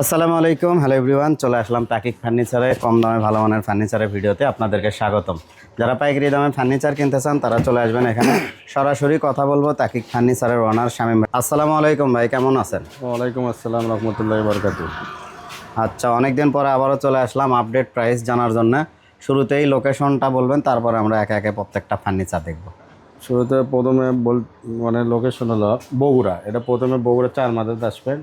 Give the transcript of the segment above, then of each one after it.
আসসালামু আলাইকুম। Hello everyone চলে আসলাম তাকিক ফার্নিচারে কম দামে ভালো মানের ফার্নিচারের ভিডিওতে আপনাদেরকে স্বাগতম। যারা পাইকারি দামে ফার্নিচার কিনতে চান তারা চলে আসবেন এখানে। সরাসরি কথা বলব তাকিক ফার্নিচারের ওনার ভাই। আসসালামু আলাইকুম ভাই কেমন আছেন? ওয়ালাইকুম আসসালাম রহমতুল্লাহ বরকাত আচ্ছা অনেকদিন পরে আবারও চলে আসলাম আপডেট প্রাইস জানার জন্য। শুরুতেই লোকেশনটা বলবেন তারপরে আমরা একে একে প্রত্যেকটা ফার্নিচার দেখব। শুরুতে প্রথমে বল মানে লোকেশন হলো বগুড়া। এটা প্রথমে বগুড়া চার মাথাতে আসবেন।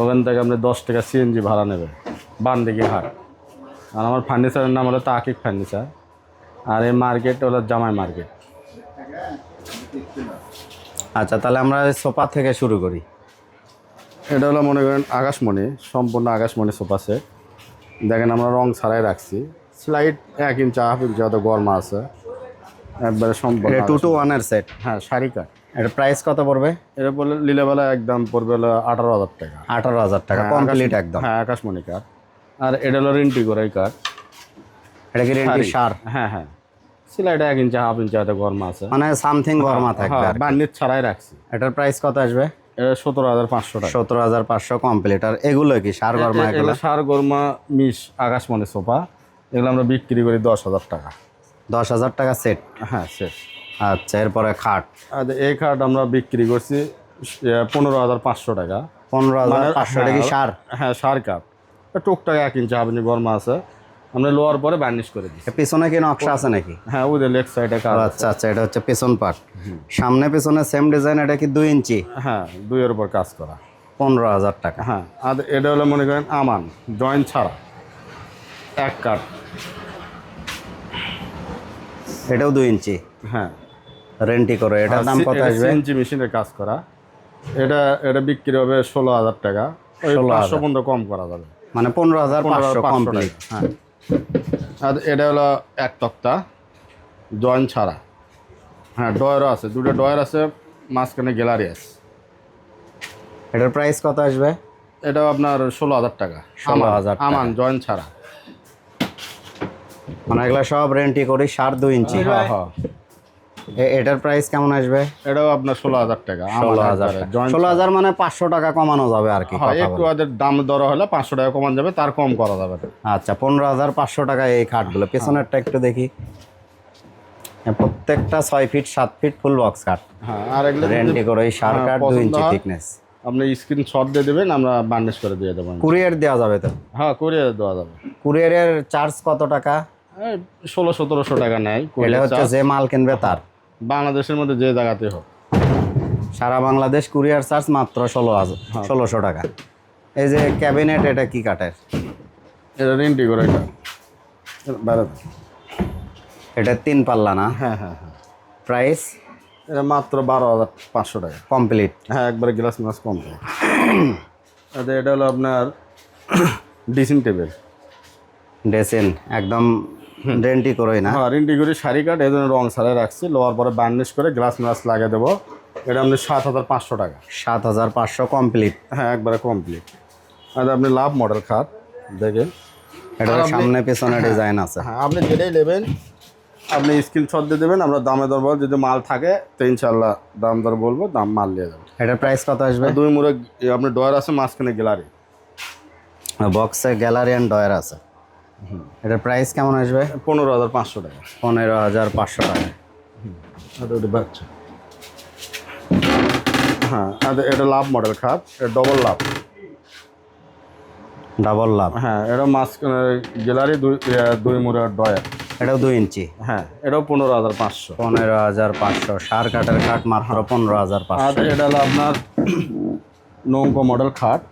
ওখান থেকে আপনি দশ টাকা সিএনজি ভাড়া নেবেন বানদিঘি হাট আর আমার ফার্নিচারের নাম হলো তাকিক ফার্নিচার আর এই মার্কেট হলো জামাই মার্কেট আচ্ছা তাহলে আমরা সোফা থেকে শুরু করি। এটা হলো মনে করেন আকাশমণি সম্পূর্ণ আকাশমণি সোফা সেট। দেখেন আমরা রং ছাড়াই রাখছি। স্লাইড এক ইঞ্চি হাফ ইঞ্চি হয়তো গরমা আছে একবারে সম্পূর্ণ টু টু ওয়ানের সেট হ্যাঁ শাড়ি কাট। এটা প্রাইস কত পড়বে? এটা বললে লীলাবেলা একদম পড়বে হলো আঠারো হাজার টাকা। আঠারো হাজার টাকা হ্যাঁ, কমপ্লিট একদম। হ্যাঁ আকাশমণি কার আর এটা হলো রেন্টি করে কাঠ এটা কি রেন্টি সার? হ্যাঁ হ্যাঁ। সিলাইটা এক ইঞ্চি হাফ ইঞ্চি হয়তো গরম আছে। মানে সামথিং গরমা থাকবে আর। বান্ডির ছাড়াই রাখছি। এটার প্রাইস কত আসবে? এটা সতেরো হাজার পাঁচশো টাকা। সতেরো হাজার পাঁচশো কমপ্লিট আর এগুলো কি সার গরমা এগুলো সার গরমা মিশ আকাশমণি সোফা। এগুলো আমরা বিক্রি করি দশ হাজার টাকা। দশ হাজার টাকা সেট হ্যাঁ শেষ আচ্ছা এরপরে খাট। আর এই খাট আমরা বিক্রি করছি পনেরো হাজার পাঁচশো টাকা। পনেরো হাজার মানে- পাঁচশো টাকা কি হ্যাঁ, সার? হ্যাঁ সার কাঠ টুকটাক এক ইঞ্চি ইঞ্চি গরমা আছে। আমরা লোয়ার পরে বার্নিশ করে দিই পেছনে কি নকশা আছে নাকি? হ্যাঁ ওদের লেফট সাইডে আছে। আচ্ছা আচ্ছা এটা হচ্ছে পেছন পার্ট সামনে পেছনে সেম ডিজাইন এটা কি দুই ইঞ্চি? হ্যাঁ দুইয়ের উপর কাজ করা। পনেরো হাজার টাকা। হ্যাঁ আর এটা হলো মনে করেন আমান জয়েন্ট ছাড়া। এক কাঠ এটাও দুই ইঞ্চি? হ্যাঁ। রেন্টি করে এটার দাম কত আসবে? ইঞ্চি মেশিনের কাজ করা। এটা এটা বিক্রি হবে ষোলো হাজার টাকা। ওই 16,000 পাঁচশো পর্যন্ত কম করা যাবে। মানে পনেরো হাজার পাঁচশো 15,500 কমপ্লিট হ্যাঁ। আর এটা হলো এক তক্তা জয়েন্ট ছাড়া। হ্যাঁ ডয়ারও আছে দুটো ডয়ার আছে মাঝখানে গ্যালারি আছে। এটার প্রাইস কত আসবে? এটাও আপনার ষোলো হাজার টাকা। 16,000 টাকা। আমান জয়েন ছাড়া। মানে এগুলো সব রেন্টি করি সার দুই ইঞ্চি। হ্যাঁ হ্যাঁ। এটার প্রাইস কেমন আসবে? এটাও আপনার ষোলো হাজার টাকা ষোলো হাজার ষোলো হাজার মানে পাঁচশো টাকা কমানো যাবে আর কি হ্যাঁ একটু। ওদের দাম দর হলে পাঁচশো টাকা কমান যাবে তার কম করা যাবে। আচ্ছা পনেরো হাজার পাঁচশো টাকা এই খাটগুলো। পেছনেরটা একটু দেখি। হ্যাঁ, প্রত্যেকটা ছয় ফিট সাত ফিট ফুল বক্স কাঠ হ্যাঁ আর এগুলো যদি রেন্টি করে এই সার হ্যাঁ, কাঠ দুই ইঞ্চি থিকনেস আপনি স্ক্রিন শট দিয়ে দেবেন আমরা বার্নিশ করে দিয়ে দেবো। কুরিয়ার দেওয়া যাবে তো? হ্যাঁ কুরিয়ার দেওয়া যাবে। কুরিয়ারের চার্জ কত টাকা? ষোলো সতেরোশো টাকা নেয় এটা হচ্ছে যে মাল কিনবে তার। বাংলাদেশের মধ্যে যে জায়গাতে হোক। সারা বাংলাদেশ কুরিয়ার চার্জ মাত্র ষোলো হাজার হ্যাঁ। ষোলোশো টাকা। এই যে ক্যাবিনেট এটা কি কাঠের? এটা রেন্টি করে এটা। এটা তিন পাল্লা না? হ্যাঁ হ্যাঁ হ্যাঁ। প্রাইস? এটা মাত্র বারো হাজার পাঁচশো টাকা। কমপ্লিট। হ্যাঁ একবারে গ্লাস মাছ কমপ্লিট। আচ্ছা এটা হলো আপনার ডিসিং টেবিল। ডেসেন একদম রেন্টি করেই না। হ্যাঁ রেন্টি করে শাড়ি কাট এই জন্য রং ছাড়াই রাখছি। লোয়ার পরে বার্নিশ করে গ্লাস ম্লাস লাগিয়ে দেবো। এটা আপনি সাত হাজার পাঁচশো টাকা। সাত হাজার পাঁচশো কমপ্লিট হ্যাঁ একবারে কমপ্লিট আর আপনি লাভ মডেল খাট দেখেন। এটা সামনে পেছনে ডিজাইন আছে। হ্যাঁ আপনি যেটাই নেবেন আপনি স্ক্রিনশট দিয়ে দেবেন আমরা দামে দর বলব যদি মাল থাকে তো ইনশাল্লাহ দাম দর বলব দাম মাল নিয়ে যাবেন এটার প্রাইস কত আসবে? দুই মুড়ে আপনি ডয়ার আছে মাঝখানে গ্যালারি বক্সে গ্যালারি অ্যান্ড ডয়ার আছে। এটার প্রাইস কেমন আসবে? পনেরো হাজার পাঁচশো টাকা। পনেরো হাজার পাঁচশো টাকা। বাচ্চা? হ্যাঁ এটা লাভ মডেল খাট এটা ডবল লাভ। ডাবল লাভ। হ্যাঁ এটা মাঝখানে গ্যালারি দুই দুই মুড়ে ডয়ার এটাও দুই ইঞ্চি? হ্যাঁ এটাও পনেরো হাজার পাঁচশো। পনেরো হাজার পাঁচশো। সার কাঠের খাট মাত্র পনেরো হাজার আর পাঁচশো এটা হলো আপনার নৌকো মডেল খাট।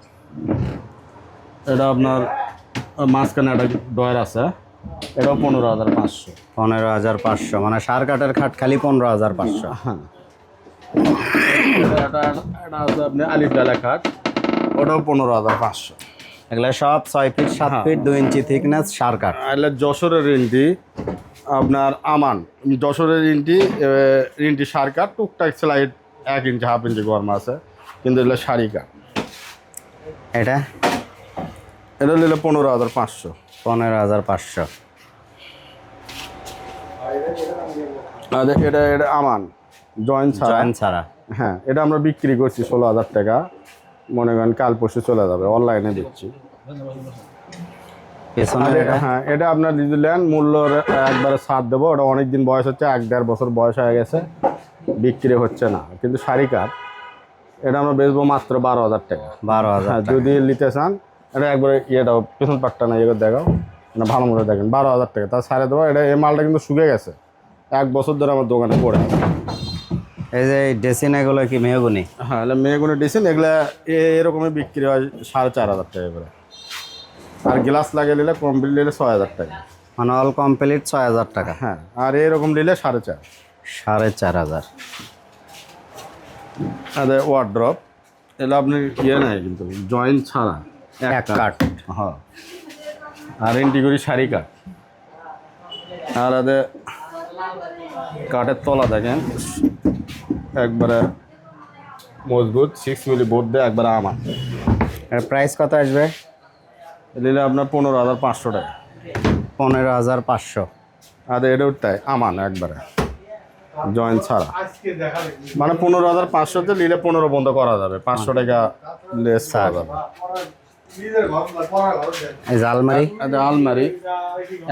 এটা আপনার মাঝখানে একটা ডয়ার আছে এটাও পনেরো হাজার পাঁচশো। পনেরো হাজার পাঁচশো মানে সার কাঠের খাট খালি পনেরো হাজার পাঁচশো। হ্যাঁ। এটা এটা- এটা আছে আপনি আলিফ ডালা খাট ওটাও পনেরো হাজার পাঁচশো। এগুলো সব ছয় ফিট সাত হ্যাঁ। ফিট দুই ইঞ্চি থিকনেস সার কাঠ। আইলে যশোরের রিন্টি আপনার আমান। যশোরের রিন্টি রিন্টি সার কাঠ টুকটাক স্লাইড এক ইঞ্চি হাফ ইঞ্চি গরম আছে কিন্তু এগুলো শাড়ি কাঠ। এটা? এটা নিলে পনেরো হাজার পাঁচশো। পনেরো হাজার পাঁচশো। এটা এটা আমান জয়েন্ট ছাড়া। জয়েন ছাড়া। হ্যাঁ এটা আমরা বিক্রি করছি ষোলো হাজার টাকা। মনে করেন কাল পরশু চলে যাবে অনলাইনে দিচ্ছি। হ্যাঁ এটা আপনার যদি নেন মূল্য একবারে সাত দেবো। ওটা অনেক দিন বয়স হচ্ছে এক দেড় বছর বয়স হয়ে গেছে বিক্রি হচ্ছে না। কিন্তু শাড়ি কাঠ এটা আমরা বেচবো মাত্র বারো হাজার টাকা। বারো হাজার হ্যাঁ যদি নিতে চান এটা একবারে ইয়েটাও পেছন পাটটা না ইয়ে দেখাও। না ভালো মতো দেখেন বারো হাজার টাকা। তা সাড়ে দেবো এটা এই মালটা কিন্তু শুকে গেছে। এক বছর ধরে আমার দোকানে পড়ে। এই যে এই ডেসিন এগুলো কি মেহগুনি? হ্যাঁ এগুলো মেয়েগুলো ডেসিন এগুলো এরকমই বিক্রি হয় সাড়ে চার হাজার টাকা করে। আর গ্লাস লাগিয়ে নিলে কমপ্লিট নিলে ছয় হাজার টাকা। মানে অল কমপ্লিট ছয় হাজার টাকা? হ্যাঁ আর এরকম নিলে সাড়ে চার। সাড়ে চার হাজার। আর ওয়ার্ড্রপ এগুলো আপনি ইয়ে নেয় কিন্তু জয়েন্ট ছাড়া। এক কাঠ। হ্যাঁ আর ইন্টিগুড়ি শাড়ি কাঠ। আর আদে কাঠের তলা দেখেন। একবারে মজবুত সিক্স মিলি বোর্ড দিয়ে একবারে আমার। এর প্রাইস কত আসবে? নিলে আপনার পনেরো হাজার পাঁচশো টাকা। পনেরো হাজার পাঁচশো। আর এটা উঠতায় আমান একবারে। জয়েন্ট ছাড়া। মানে পনেরো হাজার পাঁচশোতে নিলে পনেরো বন্ধ করা যাবে। পাঁচশো টাকা লেস করা যাবে। এই যে আলমারি। আলমারি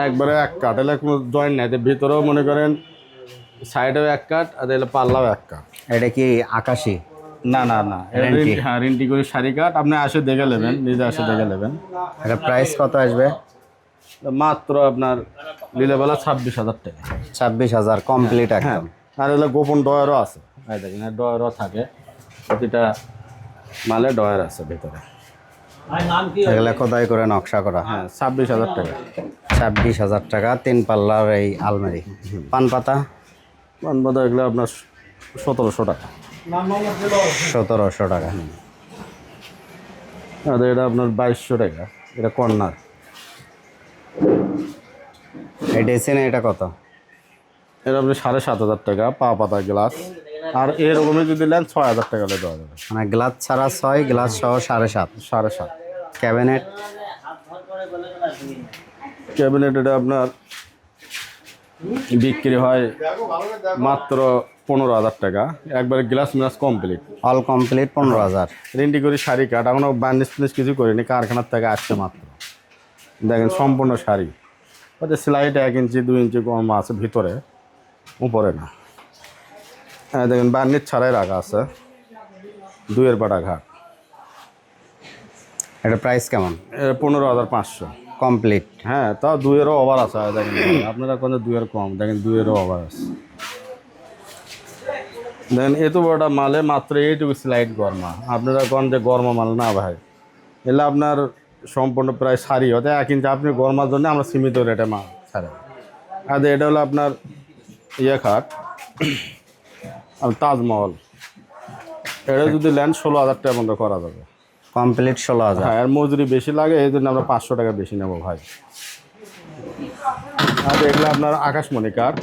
একবারে এক কাঠ। এলে কোনো জয়েন্ট নাই। এতে ভিতরেও মনে করেন সাইডেও এক কাঠ আর এলে পাল্লাও এক কাঠ। এটা কি আকাশি? না না না। হ্যাঁ রেন্টি করে শাড়ি কাঠ আপনি আসে দেখে নেবেন নিজে আসে দেখে নেবেন। এটা প্রাইস কত আসবে? মাত্র আপনার লীলাবেলা ছাব্বিশ হাজার টাকা। ছাব্বিশ হাজার কমপ্লিট হ্যাঁ একদম। আর এগুলো গোপন ডয়ারও আছে। দেখেন ডয়ারও থাকে। প্রতিটা মালে ডয়ার আছে ভিতরে। এগুলো খোদাই করে নকশা করা। হ্যাঁ ছাব্বিশ হাজার টাকা। ছাব্বিশ হাজার টাকা তিন পাল্লার এই আলমারি। পান পাতা? বোধ এগুলো আপনার সতেরোশো টাকা। সতেরোশো টাকা। আর এটা আপনার বাইশশো টাকা এটা কর্নার। এই ডেসিনে এটা কত? এটা আপনি সাড়ে সাত হাজার টাকা পা পাতা গ্লাস। আর এরকমই যদি নেন ছয় হাজার টাকা দেওয়া যাবে। মানে গ্লাস ছাড়া ছয় গ্লাস সহ সাড়ে সাত। সাড়ে সাত। ক্যাবিনেট? ক্যাবিনেট এটা আপনার বিক্রি হয় মাত্র পনেরো হাজার টাকা। একবারে গ্লাস মিলাস কমপ্লিট অল কমপ্লিট পনেরো হাজার। রেন্টি করি শাড়ি কাট এখনও বার্নিশ ফিনিশ কিছু করিনি কারখানার থেকে আসছে মাত্র। দেখেন সম্পূর্ণ শাড়ি। ওদের সেলাইটা এক ইঞ্চি দুই ইঞ্চি কম আছে ভিতরে উপরে না। হ্যাঁ দেখেন বার্নিশ ছাড়াই রাখা আছে। দুইয়ের পাটা ঘাট। এটা প্রাইস কেমন? পনেরো হাজার পাঁচশো। কমপ্লিট হ্যাঁ তাও দুইয়েরও ওভার আছে দেখেন আপনারা কোনো দুয়ের কম দেখেন দুইয়েরও ওভার আছে। দেখেন এত বড়টা মালে মাত্র এইটুকু স্লাইড গরমা। আপনারা কোন যে গরমা মাল না ভাই। এলে আপনার সম্পূর্ণ প্রায় সারি হতে এক ইঞ্চি আপনি গরমার জন্য আমরা সীমিত রেটে মাল ছাড়ে আর এটা হলো আপনার ইয়ে খাট। আর তাজমহল। এটা যদি নেন ষোলো হাজার টাকা বন্ধ করা যাবে। কমপ্লিট ষোলো হাজার। হ্যাঁ আর মজুরি বেশি লাগে এই জন্য আমরা পাঁচশো টাকা বেশি নেব ভাই। আর এগুলো আপনার আকাশমণি কাঠ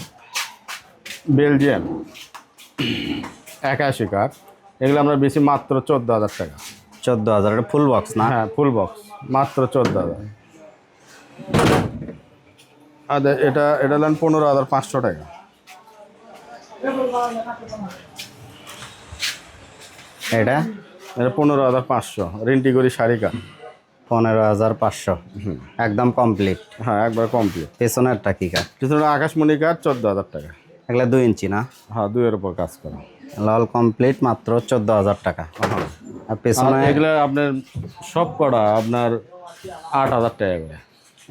বেলজিয়াম একাশি কাঠ এগুলো আমরা বেশি মাত্র চোদ্দ হাজার টাকা। চোদ্দ হাজার এটা ফুল বক্স না? হ্যাঁ ফুল বক্স মাত্র চোদ্দ হাজার। আর এটা এটা নেন পনেরো হাজার পাঁচশো টাকা। এটা? এটা পনেরো হাজার পাঁচশো। রেন্টি করি শাড়ি কাঠ পনেরো হাজার পাঁচশো। একদম কমপ্লিট হ্যাঁ একবার কমপ্লিট পেছনেরটা কি কাঠ? পিছনে আকাশমণি কাঠ চোদ্দ হাজার টাকা। এগুলো দুই ইঞ্চি না? হ্যাঁ দুইয়ের উপর কাজ করা। অল কমপ্লিট মাত্র চোদ্দ হাজার টাকা। আর পেছনে এগুলো আপনার সব করা আপনার আট হাজার টাকা করে।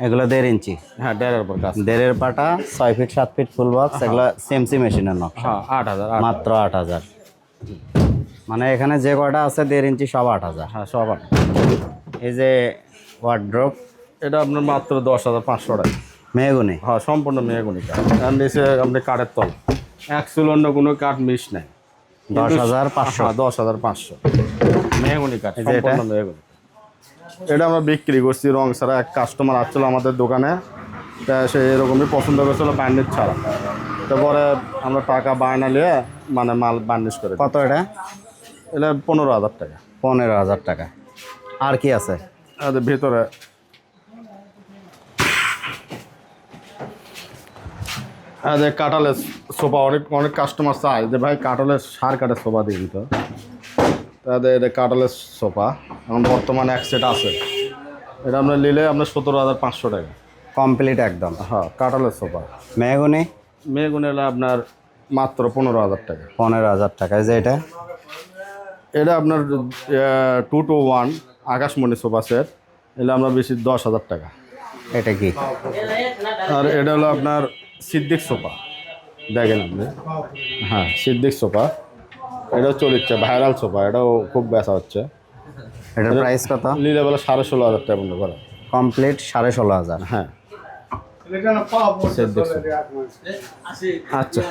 এগুলো দেড় ইঞ্চি। হ্যাঁ দেড়ের উপর কাজ। দেড়ের পাটা ছয় ফিট সাত ফিট ফুল বক্স এগুলো সিএমসি মেশিনের নকশা। হ্যাঁ আট হাজার মাত্র আট হাজার। মানে এখানে যে কটা আছে দেড় ইঞ্চি সব আট হাজার। হ্যাঁ সব আট। এই যে ওয়ার্ড্রপ এটা আপনার মাত্র দশ হাজার পাঁচশো টাকা। মেহগুনি? হ্যাঁ সম্পূর্ণ মেয়েগুনি কাঠ। আপনি কাঠের তল। একচুল অন্য কোনো কাঠ মিস নাই। দশ হাজার পাঁচশো। দশ হাজার পাঁচশো। মেহগুনি কাঠ? সম্পূর্ণ মেহগুনি। এটা আমরা বিক্রি করছি রং ছাড়া এক কাস্টমার আসছিল আমাদের দোকানে। তা সে এরকমই পছন্দ করেছিল বান্ডিজ ছাড়া। তারপরে আমরা টাকা বায়না নিয়ে মানে মাল বান্ডিজ করে কত এটা? এটা পনেরো হাজার টাকা। পনেরো হাজার টাকা। আর কি আছে? আর ভিতরে কাঁঠালের সোফা অনেক অনেক কাস্টমার চায় যে ভাই কাঁঠালের সার কাঠের সোফা দিয়ে দিত তাদের এটা কাটালের সোফা। এখন বর্তমানে এক সেট আছে। এটা আপনার নিলে আপনার সতেরো হাজার পাঁচশো টাকা। কমপ্লিট একদম। হ্যাঁ কাটালের সোফা। মেহগুনি মেগুন এলে আপনার মাত্র পনেরো হাজার টাকা। পনেরো হাজার টাকা। যে এটা? এটা আপনার টু টু ওয়ান আকাশমণি সোফা সেট। এলে আমরা বেশি দশ হাজার টাকা। এটা কি? আর এটা হলো আপনার সিদ্দিক সোফা। দেখেন আপনি। হ্যাঁ সিদ্দিক সোফা। এটাও চলিচ্ছে ভাইরাল সোফা এটাও খুব বেচা হচ্ছে। এটার প্রাইস কত? নিলে বলে সাড়ে ষোলো হাজার টাকা মনে করা। কমপ্লিট সাড়ে ষোলো হাজার। হ্যাঁ। আচ্ছা।